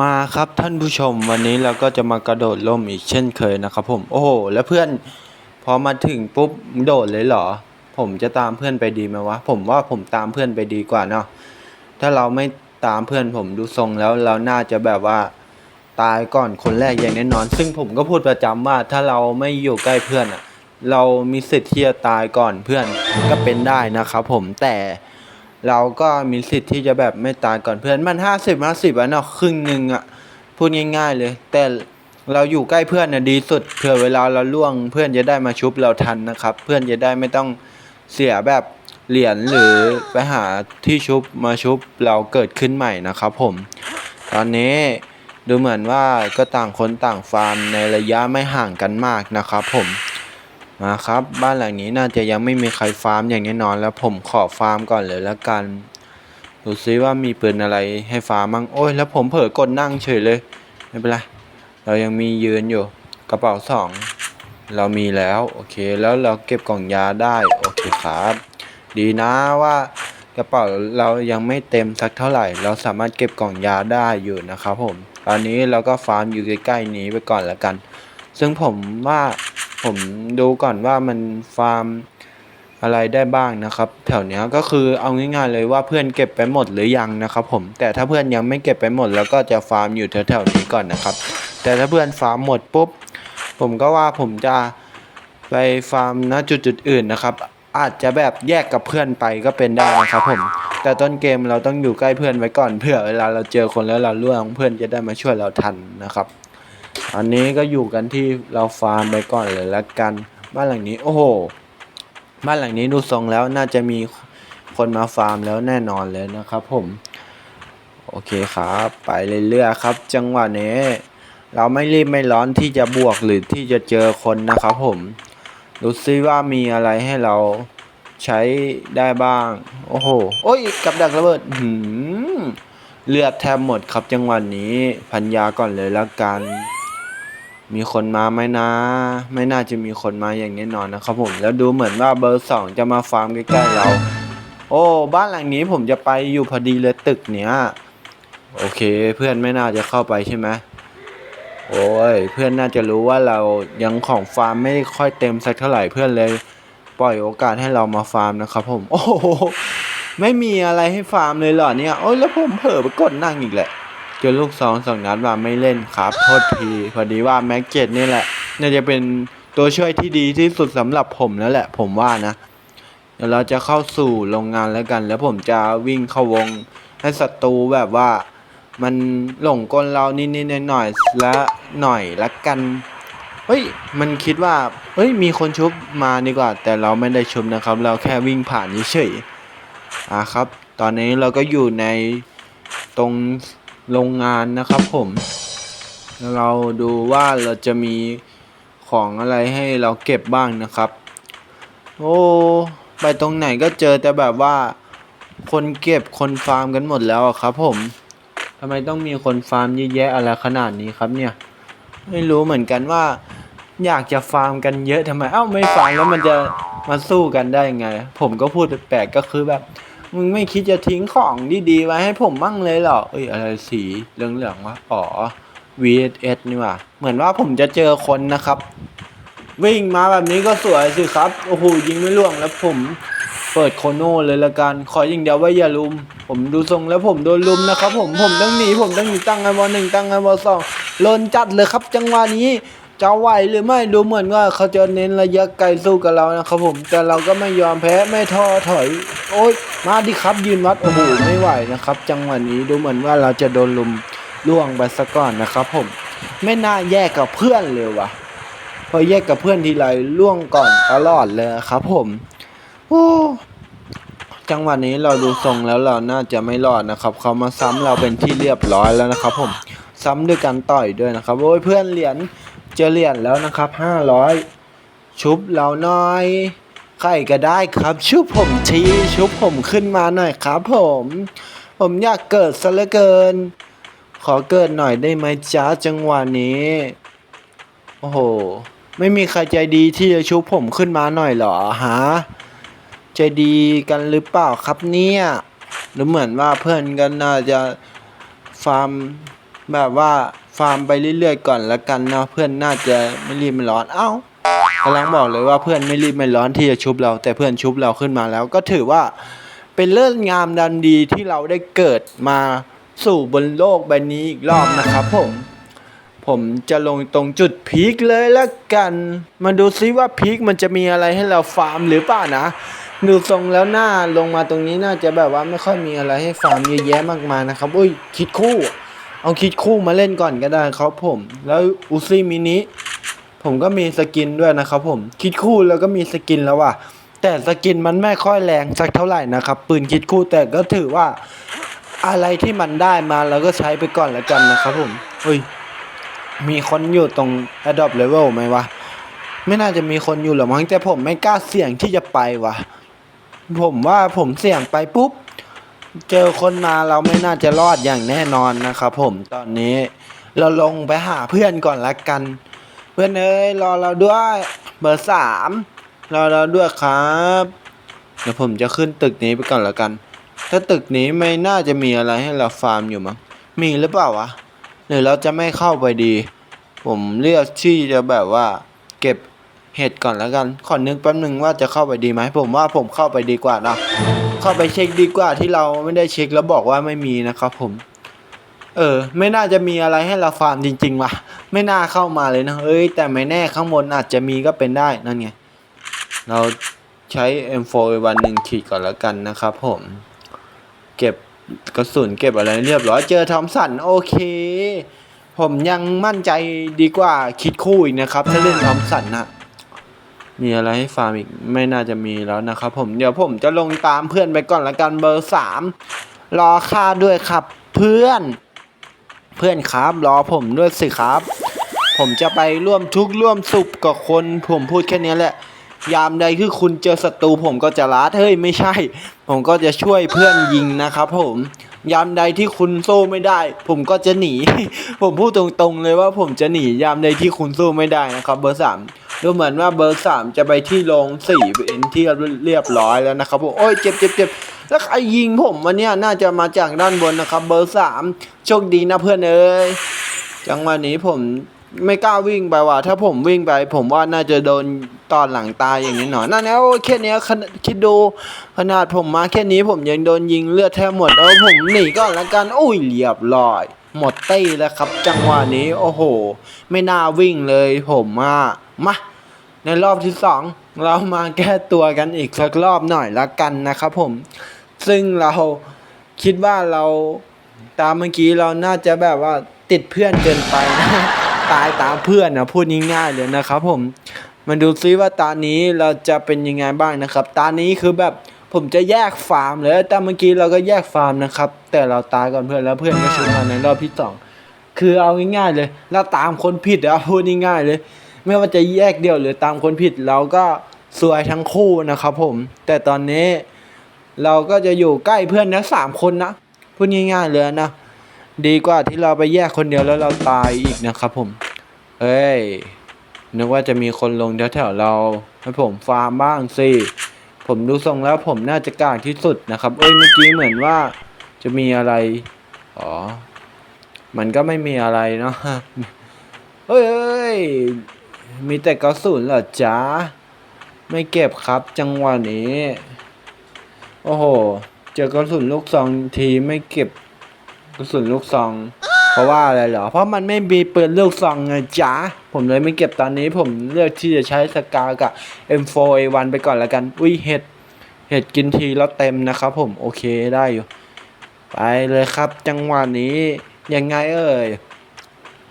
มาครับท่านผู้ชมวันนี้เราก็จะมากระโดดร่มอีกเช่นเคยนะครับผมโอ้โหแล้วเพื่อนพอมาถึงปุ๊บโดดเลยเหรอ ผมจะตามเพื่อนไปดีไหมวะ ผมว่าผมตามเพื่อนไปดีกว่าเนาะถ้าเราไม่ตามเพื่อนผมดูทรงแล้วเราน่าจะแบบว่าตายก่อนคนแรกอย่างแน่นอน ซึ่งผมก็พูดประจำว่าถ้าเราไม่อยู่ใกล้เพื่อนอะ เรามีสิทธิ์ที่จะตายก่อนเพื่อนก็เป็นได้นะครับผมแต่เราก็มีสิทธิ์ที่จะแบบไม่ตายก่อนเพื่อนมันห้าสิบห้าสิบอะเนาะครึ่งหนึ่งอะพูดง่าย ๆ เลย แต่เราอยู่ใกล้เพื่อนน่ะดีสุดเผื่อเวลาเราล่วงเพื่อนจะได้มาชุบเราทันนะครับ เพื่อนจะได้ไม่ต้องเสียแบบเหรียญหรือไปหาที่ชุบมาชุบเราเกิดขึ้นใหม่นะครับผม ตอนนี้ดูเหมือนว่าก็ต่างคนต่างฟาร์มในระยะไม่ห่างกันมากนะครับผม มาครับ บ้านหลังนี้น่าจะยังไม่มีใครฟาร์มอย่างแน่นอนแล้วผมขอฟาร์มก่อนเลยแล้วกัน ดูซิว่ามีปืนอะไรให้ฟาร์มมั่งโอ้ยแล้วผมเผลอกดนั่งเฉยเลย ไม่เป็นไร เรายังมียืนอยู่ กระเป๋าสองเรามีแล้วโอเคแล้วเราเก็บกล่องยาได้โอเคครับ ดีนะว่ากระเป๋าเรายังไม่เต็มสักเท่าไหร่ เราสามารถเก็บกล่องยาได้อยู่นะครับผมตอนนี้เราก็ฟาร์มอยู่ใกล้ๆนี้ไปก่อนแล้วกัน ซึ่งผมว่า ผมดูก่อนว่ามันฟาร์มอะไรได้บ้างนะครับ แถวเนี้ยก็คือเอาง่ายๆเลยว่าเพื่อนเก็บไปหมดหรือยังนะครับผมแต่ถ้าเพื่อนยังไม่เก็บไปหมด แล้วก็จะฟาร์มอยู่แถวๆนี้ก่อนนะครับ แต่ถ้าเพื่อนฟาร์มหมดปุ๊บผมก็ว่าผมจะไปฟาร์มณจุดๆอื่นนะครับ อาจจะแบบแยกกับเพื่อนไปก็เป็นได้นะครับผมแต่ต้นเกมเราต้องอยู่ใกล้เพื่อนไว้ก่อนเผื่อเวลาเราเจอคนแล้วเราล่วงเพื่อนจะได้มาช่วยเราทันนะครับ อันนี้ก็อยู่กันที่เราฟาร์มไปก่อนเลยละกัน บ้านหลังนี้โอ้โห บ้านหลังนี้ดูทรงแล้วน่าจะมีคนมาฟาร์มแล้วแน่นอนเลยนะครับ ผม โอเคครับ ไปเรื่อยๆครับ จังหวะนี้ เราไม่รีบไม่ร้อนที่จะบวกหรือที่จะเจอคนนะครับผมดูซิว่ามีอะไรให้เราใช้ได้บ้าง โอ้โห โอ้ย กับดักระเบิดหืมเลือดแทบหมดครับจังหวะนี้ พันยาก่อนเลยละกัน มีคนมาไหมนะ ไม่น่าจะมีคนมาอย่างแน่นอนนะครับผมแล้วดูเหมือนว่าเบอร์สองจะมาฟาร์มใกล้ๆเรา โอ้ บ้านหลังนี้ผมจะไปอยู่พอดีเลยตึกเนี้ยโอเค เพื่อนไม่น่าจะเข้าไปใช่ไหมโอ้ยเพื่อนน่าจะรู้ว่าเรายังของฟาร์มไม่ค่อยเต็มสักเท่าไหร่เพื่อนเลย ปล่อยโอกาสให้เรามาฟาร์มนะครับผมโอ้ไม่มีอะไรให้ฟาร์มเลยเหรอเนี่ยโอ้ยแล้วผมเผลอไปกดนั่งอีกแหละ จอลูกสองสองนัดมาไม่เล่นครับ โทษที พอดีว่าแม็กเจ็ดนี่แหละ น่าจะเป็นตัวช่วยที่ดีที่สุดสำหรับผมแล้วแหละ ผมว่านะ เดี๋ยวเราจะเข้าสู่โรงงานแล้วกัน แล้วผมจะวิ่งเข้าวงให้ศัตรูแบบว่า มันหลงกลเรานิดๆหน่อยๆและหน่อยละกันเฮ้ย มันคิดว่า เฮ้ย มีคนชุบมาดีกว่า แต่เราไม่ได้ชุบนะครับ เราแค่วิ่งผ่านเฉยๆอะครับ ตอนนี้เราก็อยู่ในตรง โรงงานนะครับผม เราดูว่าเราจะมีของอะไรให้เราเก็บบ้างนะครับ โอ้ ไปตรงไหนก็เจอแต่แบบว่า คนเก็บคนฟาร์มกันหมดแล้วครับผมทำไมต้องมีคนฟาร์มเยอะแยะอะไรขนาดนี้ครับเนี่ย ไม่รู้เหมือนกันว่า อยากจะฟาร์มกันเยอะทำไม เอ้าไม่ฟาร์มแล้วมันจะมาสู้กันได้ยังไง ผมก็พูดแปลกก็คือแบบ มึงไม่คิดจะทิ้งของดีๆไว้ให้ผมบ้างเลยเหรอ เอ้ยอะไรสีเหลืองๆวะ อ๋อ VSS นี่ว่าเหมือนว่าผมจะเจอคนนะครับ วิ่งมาแบบนี้ก็สวยสิครับ โอ้โหยิงไม่ล่วงแล้วผมเปิดโคโน่เลยละกัน ขออย่างเดียวว่าอย่าลุม ผมดูทรงแล้วผมโดนลุมนะครับ ผมผมต้องหนีผมต้องหนีตั้งไอวอหนึ่งตั้งไอวอสองลนจัดเลยครับ จังหวะนี้ จะไหวหรือไม่ดูเหมือนว่าเขาจะเน้นระยะไกลสู้กับเรานะครับผม แต่เราก็ไม่ยอมแพ้ไม่ท้อถอย โอ๊ยมาดิครับยืนวัดโอ้โหไม่ไหวนะครับ จังหวะนี้ดูเหมือนว่าเราจะโดนลุมล่วงไปซะก่อนนะครับผมไม่น่าแยกกับเพื่อนเลยว่ะพอแยกกับเพื่อนทีไรล่วงก่อนตลอดเลยครับผมโอ้จังหวะนี้เราดูทรงแล้วเราน่าจะไม่รอดนะครับ เขามาซ้ำเราเป็นที่เรียบร้อยแล้วนะครับ ผม ซ้ำด้วยการต่อยด้วยนะครับโอ้ยเพื่อนเหรียญ เจอเหรียญแล้วนะครับห้าร้อยชุบเราหน่อยใครก็ได้ครับชุบผมทีชุบผมขึ้นมาหน่อยครับผม ผมอยากเกิดซะเหลือเกิน ขอเกิดหน่อยได้ไหมจ้าจังหวะนี้ โอ้โห ไม่มีใครใจดีที่จะชุบผมขึ้นมาหน่อยหรอฮะใจดีกันหรือเปล่าครับเนี่ยหรือเหมือนว่าเพื่อนกันน่าจะฟาร์มแบบว่า ฟาร์มไปเรื่อยๆก่อนละกันเนาะเพื่อนน่าจะไม่รีบไม่ร้อนเอ้ากำลังบอกเลยว่าเพื่อนไม่รีบไม่ร้อนที่จะชุบเรา แต่เพื่อนชุบเราขึ้นมาแล้ว ก็ถือว่าเป็นเรื่องงามดันดีที่เราได้เกิดมาสู่บนโลกใบนี้อีกรอบนะครับผม ผมจะลงตรงจุดพีคเลยละกัน มาดูซิว่าพีคมันจะมีอะไรให้เราฟาร์มหรือเปล่านะดูทรงแล้วหน้าลงมาตรงนี้น่าจะแบบว่าไม่ค่อยมีอะไรให้ฟาร์มเยอะแยะมากมายนะครับ อุ้ยคิดคู่ เอาคิดคู่มาเล่นก่อนก็ได้ครับผม แล้วอุซี่มินิผมก็มีสกินด้วยนะครับผม คิดคู่แล้วก็มีสกินแล้วว่ะ แต่สกินมันไม่ค่อยแรงสักเท่าไหร่นะครับ ปืนคิดคู่แต่ก็ถือว่าอะไรที่มันได้มาเราก็ใช้ไปก่อนแล้วกันนะครับผมเฮ้ย มีคนอยู่ตรง Adopt Level ไหมวะ ไม่น่าจะมีคนอยู่หรอกมั้งแต่ผมไม่กล้าเสี่ยงที่จะไปวะ ผมว่าผมเสี่ยงไปปุ๊บ เจอคนมาเราไม่น่าจะรอดอย่างแน่นอนนะครับผมตอนนี้เราลงไปหาเพื่อนก่อนละกัน เพื่อนเอ้ยรอเราด้วยเบอร์สามรอเราด้วยครับเดี๋ยวผมจะขึ้นตึกนี้ไปก่อนละกัน ถ้าตึกนี้ไม่น่าจะมีอะไรให้เราฟาร์มอยู่มั้งมีหรือเปล่าวะหรือเราจะไม่เข้าไปดี ผมเลือกที่จะแบบว่า เก็บเห็ดก่อนแล้วกัน ขอนึกแป๊บนึงว่าจะเข้าไปดีไหมผมว่าผมเข้าไปดีกว่านะ เข้าไปเช็คดีกว่าที่เราไม่ได้เช็คแล้วบอกว่าไม่มีนะครับผม เออ ไม่น่าจะมีอะไรให้เราฟาร์มจริง ๆ ว่ะ ไม่น่าเข้ามาเลยนะเอ้ย แต่ไม่แน่ข้างบนอาจจะมีก็เป็นได้นั่นไง เราใช้ M4 วันหนึ่งขีดก่อนแล้วกันนะครับผม เก็บกระสุนเก็บอะไรเรียบร้อยเจอทอมสันโอเค ผมยังมั่นใจดีกว่าคิดคู่อีกนะครับ ถ้าเล่นทอมสันนะ มีอะไรให้ฟาร์มอีกไม่น่าจะมีแล้วนะครับ ผมเดี๋ยวผมจะลงตามเพื่อนไปก่อนละกันเบอร์สามรอค่าด้วยครับ เพื่อน เพื่อนครับรอผมด้วยสิครับ ผมจะไปร่วมทุกข์ร่วมสุขกับคนผมพูดแค่นี้แหละ ยามใดคือคุณเจอศัตรูผมก็จะลัดเฮ้ยไม่ใช่ ผมก็จะช่วยเพื่อนยิงนะครับ ผมยามใดที่คุณสู้ไม่ได้ ผมก็จะหนี ผมพูดตรงๆเลยว่าผมจะหนียามใดที่คุณสู้ไม่ได้นะครับ เบอร์สาม ดูเหมือนว่าเบอร์สามจะไปที่โรงสี่เป็นที่เรียบร้อยแล้วนะครับผมโอ้ยเจ็บเจ็บเจ็บแล้วใครยิงผมวันเนี้ยน่าจะมาจากด้านบนนะครับ เบอร์สามโชคดีนะเพื่อนเอ้ยจังหวะนี้ผมไม่กล้าวิ่งไปว่ะถ้าผมวิ่งไป ผมว่าน่าจะโดนตอนหลังตายอย่างนี้หน่อยนั่นแล้วแค่นี้คิดดูขนาดผมมาแค่นี้ผมยังโดนยิงเลือดแทบหมดแล้วผมหนีก่อนละกันอุ้ยเรียบร้อย หมดเต้แล้วครับ จังหวะนี้โอ้โห ไม่น่าวิ่งเลยผมมามาในรอบที่สองเรามาแก้ตัวกันอีกสักรอบหน่อยละกันนะครับผม ซึ่งเราคิดว่าเราตามเมื่อกี้เราน่าจะแบบว่าติดเพื่อนเกินไปนะตายตามเพื่อนนะพูดง่ายๆเลยนะครับผมมาดูซิว่าตานี้เราจะเป็นยังไงบ้างนะครับ ตานี้คือแบบ ผมจะแยกฟาร์มเลย แต่เมื่อกี้เราก็แยกฟาร์มนะครับ แต่เราตายก่อนเพื่อนแล้วเพื่อนก็ชุบมาในรอบที่สองคือเอาง่ายๆเลย เราตามคนผิดเอะพูดง่ายๆเลย ไม่ว่าจะแยกเดี่ยวหรือตามคนผิดเราก็ซวยทั้งคู่นะครับผม แต่ตอนนี้เราก็จะอยู่ใกล้เพื่อนนะสามคนนะพูดง่ายๆเลยนะ ดีกว่าที่เราไปแยกคนเดียวแล้วเราตายอีกนะครับผม เอ้ยนึกว่าจะมีคนลงแถวๆเราให้ผมฟาร์มบ้างสิ ผมดูทรงแล้วผมน่าจะกลางที่สุดนะครับ เอ้ยเมื่อกี้เหมือนว่าจะมีอะไร อ๋อ มันก็ไม่มีอะไรเนาะเฮ้ยเอ้ย มีแต่กระสุนเหรอจ๊ะ ไม่เก็บครับจังหวะนี้ โอ้โห เจอกระสุนลูกซองทีไม่เก็บกระสุนลูกซอง เพราะว่าอะไรเหรอ เพราะมันไม่มีปืนลูกซองไงจ๊ะผมเลยไม่เก็บตอนนี้ผมเลือกที่จะใช้สกากับ M4A1 ไปก่อนละกัน อุ้ยเห็ด เห็ดกินทีแล้วเต็มนะครับผม โอเคได้อยู่ ไปเลยครับ จังหวะนี้ยังไงเอ่ย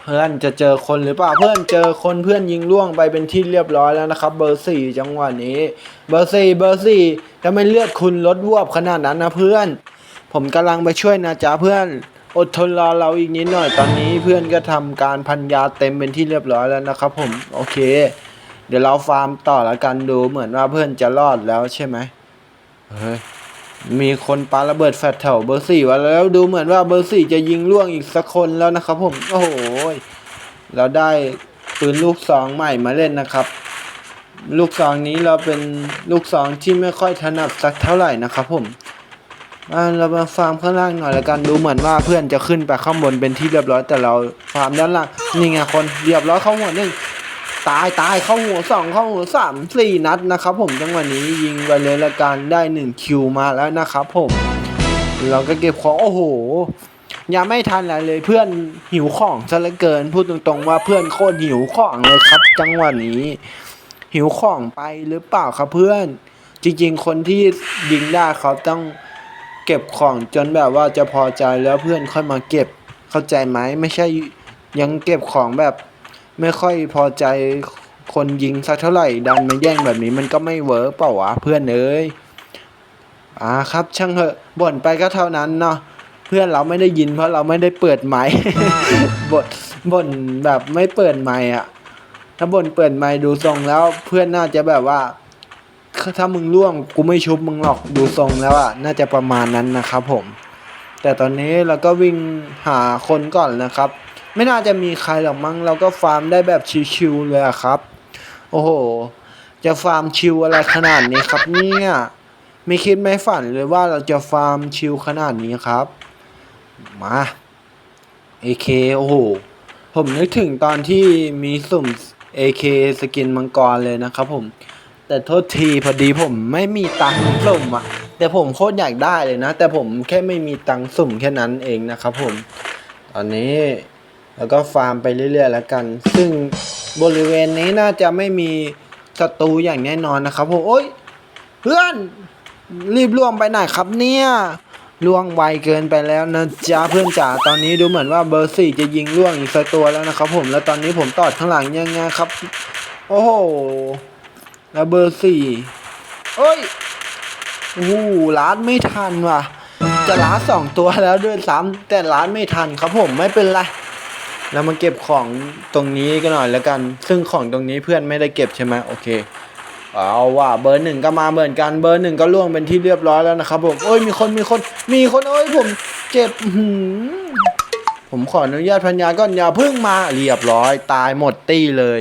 เพื่อนจะเจอคนหรือเปล่า เพื่อนเจอคนเพื่อนยิงล่วงไปเป็นที่เรียบร้อยแล้วนะครับ เบอร์สี่จังหวะนี้ เบอร์สี่เบอร์สี่จะไม่เลือดคุณลดวบขนาดนั้นนะเพื่อน ผมกำลังไปช่วยนะจ๊ะเพื่อน อดทนรอเราอีกนิดหน่อยตอนนี้เพื่อนก็ทำการพันยาเต็มเป็นที่เรียบร้อยแล้วนะครับ ผมโอเค เดี๋ยวเราฟาร์มต่อแล้วกันดูเหมือนว่าเพื่อนจะรอดแล้วใช่ไหมเฮ้ยมีคนปาระเบิดแฟตแถวเบอร์สี่วะแล้วดูเหมือนว่าเบอร์สี่จะยิงล่วงอีกสักคนแล้วนะครับ ผมโอ้โหเราได้ปืนลูกซองใหม่มาเล่นนะครับ ลูกซองนี้เราเป็นลูกซองที่ไม่ค่อยถนัดสักเท่าไหร่นะครับ ผม เรามาฟาร์มข้างล่างหน่อยละกันดูเหมือนว่าเพื่อนจะขึ้นไปข้างบนเป็นที่เรียบร้อยแต่เราฟาร์มด้านล่างนี่ไงคนเรียบร้อยเข้าหัวหนึ่งตายตายเข้าหัวสองเข้าหัวสามสี่นัดนะครับ ผมจังหวะนี้ยิงไปเลยละกันได้หนึ่งคิวมาแล้วนะครับ ผม เราก็เก็บของโอ้โหยังไม่ทันอะไรเลยเพื่อนหิวของซะเหลือเกินพูดตรงๆว่าเพื่อนโคตรหิวของเลยครับ จังหวะนี้ หิวของไปหรือเปล่าครับเพื่อน จริง ๆ คนที่ยิงได้เขาต้อง เก็บของจนแบบว่าจะพอใจแล้วเพื่อนค่อยมาเก็บเข้าใจไหมไม่ใช่ยังเก็บของแบบ ไม่ค่อยพอใจคนยิงสักเท่าไหร่ ดันมาแย่งแบบนี้มันก็ไม่เวิร์กเปล่าวะเพื่อนเอ้ยอ่าครับ ช่างเถอะบ่นไปก็เท่านั้นเนาะเพื่อนเราไม่ได้ยินเพราะเราไม่ได้เปิดไมค์บ่นบ่นแบบไม่เปิดไมค์อะถ้าบ่นเปิดไมค์ดูทรงแล้วเพื่อนน่าจะแบบว่า ถ้ามึงล่วงกูไม่ชุบมึงหรอกดูทรงแล้วอะน่าจะประมาณนั้นนะครับผม แต่ตอนนี้เราก็วิ่งหาคนก่อนนะครับ ไม่น่าจะมีใครหรอกมั้งเราก็ฟาร์มได้แบบชิวๆเลยครับ โอ้โห จะฟาร์มชิวอะไรขนาดนี้ครับเนี่ยไม่คิดไม่ฝันเลยว่าเราจะฟาร์มชิวขนาดนี้ครับ มา AK โอ้โหผมนึกถึงตอนที่มีสุ่ม AK สกินมังกรเลยนะครับผม แต่โทษทีพอดีผมไม่มีตังค์สุ่มอะแต่ผมโคตรอยากได้เลยนะ แต่ผมแค่ไม่มีตังค์สุ่มแค่นั้นเองนะครับผม ตอนนี้แล้วก็ฟาร์มไปเรื่อยๆแล้วกัน ซึ่งบริเวณนี้น่าจะไม่มีศัตรูอย่างแน่นอนนะครับผมโอ๊ยเพื่อนรีบล่วงไปไหนครับเนี่ยล่วงไวเกินไปแล้วนะจ๊ะเพื่อนจ๋าตอนนี้ดูเหมือนว่าเบอร์สี่จะยิงล่วงอีกสักตัวแล้วนะครับผมแล้วตอนนี้ผมตอดข้างหลังยังไงครับ โอ้โห แล้วเบอร์สี่เอ้ยโอ้โหล้านไม่ทันว่ะ จะล้านสองตัวแล้วด้วยซ้ำแต่ล้านไม่ทันครับผมไม่เป็นไรเรามาเก็บของตรงนี้กันหน่อยแล้วกัน ซึ่งของตรงนี้เพื่อนไม่ได้เก็บใช่ไหมโอเค เอาว่าเบอร์หนึ่งก็มาเหมือนกันเบอร์หนึ่งก็ล่วงเป็นที่เรียบร้อยแล้วนะครับผมโอ้ยมีคนมีคน มีคนโอ้ยผมเจ็บหือผมขออนุญาตพัญญาก่อนอย่าเพิ่งมาเรียบร้อย ตายหมดตี้เลย